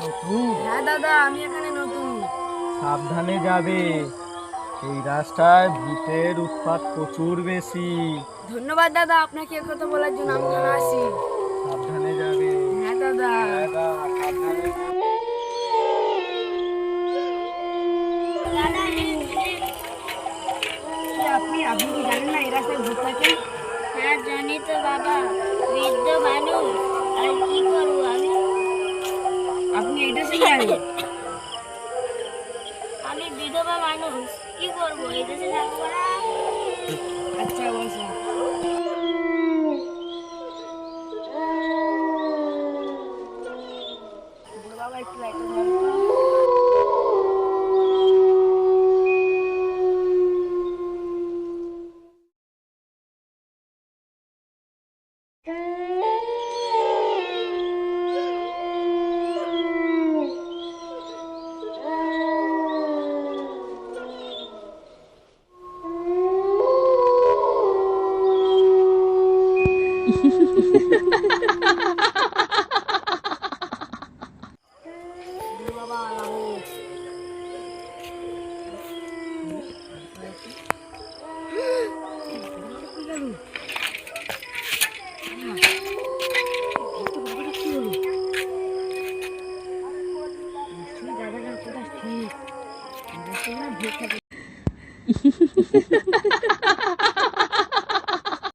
নতুন? হ্যাঁ দাদা আমি এখানে নতুন। সাবধানে যাবে। এই রাস্তায় ভূতের উৎপাত প্রচুর বেশি। ধন্যবাদ দাদা আপনাকে কথা বলার জন্য আমি এখানে আসি সাবধানে যাবে। হ্যাঁ দাদা। দাদা, সাবধানে কি আপনি আপনি কি জানেন না এই রাস্তায় ভূত থাকে? হ্যাঁ জানি তো বাবা আপনি এটা আমি বিধবা মানুষ কি করব? এই দেশে থাকব না। আচ্ছা বসো বাবা একটু লাইটটা বুড়ো বাবা লাবো। কই